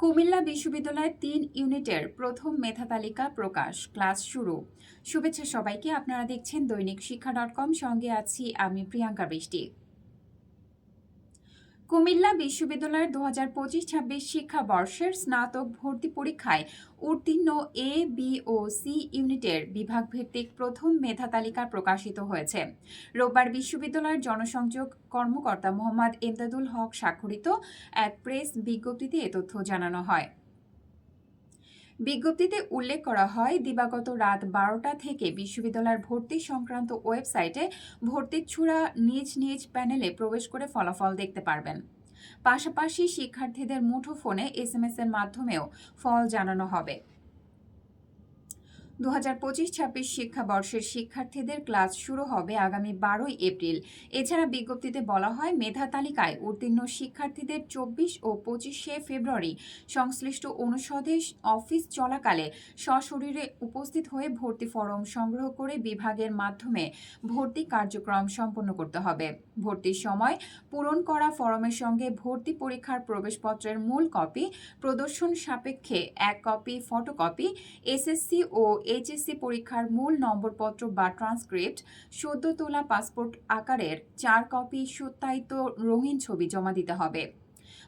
কুমিল্লা বিশ্ববিদ্যালয়ের তিন ইউনিটের প্রথম মেধা তালিকা প্রকাশ, ক্লাস শুরু। শুভেচ্ছা সবাইকে, আপনারা দেখছেন দৈনিক শিক্ষা ডট কম। সঙ্গে আছি আমি প্রিয়াঙ্কা বৃষ্টি। কুমিল্লা বিশ্ববিদ্যালয়ের দু হাজার পঁচিশ ছাব্বিশ শিক্ষাবর্ষের স্নাতক ভর্তি পরীক্ষায় উত্তীর্ণ এ বি ও সি ইউনিটের বিভাগভিত্তিক প্রথম মেধা তালিকা প্রকাশিত হয়েছে। রোববার বিশ্ববিদ্যালয়ের জনসংযোগ কর্মকর্তা মোহাম্মদ এমদাদুল হক স্বাক্ষরিত এক প্রেস বিজ্ঞপ্তিতে এ তথ্য জানানো হয়। বিজ্ঞপ্তিতে উল্লেখ করা হয়, দিবাগত রাত বারোটা থেকে বিশ্ববিদ্যালয়ের ভর্তি সংক্রান্ত ওয়েবসাইটে ভর্তির ছুড়া নিজ নিজ প্যানেলে প্রবেশ করে ফলাফল দেখতে পারবেন। পাশাপাশি শিক্ষার্থীদের মুঠো ফোনে এস এর মাধ্যমেও ফল জানানো হবে। দু হাজার পঁচিশ ছাব্বিশ শিক্ষাবর্ষের শিক্ষার্থীদের ক্লাস শুরু হবে আগামী বারোই এপ্রিল। এছাড়া বিজ্ঞপ্তিতে বলা হয়, মেধা তালিকায় উত্তীর্ণ শিক্ষার্থীদের চব্বিশ ও পঁচিশে ফেব্রুয়ারি সংশ্লিষ্ট অনুষদে অফিস চলাকালে সশরীরে উপস্থিত হয়ে ভর্তি ফরম সংগ্রহ করে বিভাগের মাধ্যমে ভর্তি কার্যক্রম সম্পন্ন করতে হবে। ভর্তির সময় পূরণ করা ফরমের সঙ্গে ভর্তি পরীক্ষার প্রবেশপত্রের মূল কপি, প্রদর্শন সাপেক্ষে এক কপি, ফটোকপি, এসএসসি ও এইচএসসি পরীক্ষার মূল নম্বরপত্র বা ট্রান্সক্রিপ্ট সদ্য তোলা পাসপোর্ট আকারের চার কপি সত্যায়িত রঙিন ছবি জমা দিতে হবে।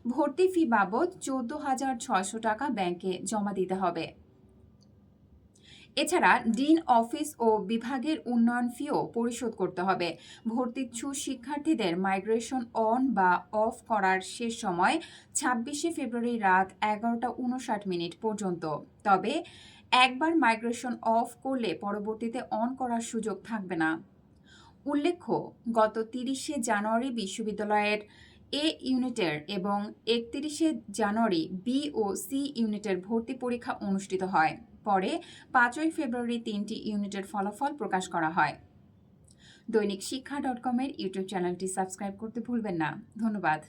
ভর্তি ফি বাবদ চোদ্দ হাজার ছয়শো টাকা ব্যাংকে জমা দিতে হবে। এছাড়া ডিন অফিস ও বিভাগের উন্নয়ন ফিও পরিশোধ করতে হবে। ভর্তিচ্ছু শিক্ষার্থীদের মাইগ্রেশন অন বা অফ করার শেষ সময় ছাব্বিশে ফেব্রুয়ারি রাত এগারোটা উনষাট মিনিট পর্যন্ত। তবে একবার মাইগ্রেশন অফ করলে পরবর্তীতে অন করার সুযোগ থাকবে না। উল্লেখ্য, গত তিরিশে জানুয়ারি বিশ্ববিদ্যালয়ের এ ইউনিটের এবং একত্রিশে জানুয়ারি বি ও সি ইউনিটের ভর্তি পরীক্ষা অনুষ্ঠিত হয়। পরে পাঁচই ফেব্রুয়ারি তিনটি ইউনিটের ফলাফল প্রকাশ করা হয়। দৈনিক শিক্ষা ডট কমের ইউটিউব চ্যানেলটি সাবস্ক্রাইব করতে ভুলবেন না। ধন্যবাদ।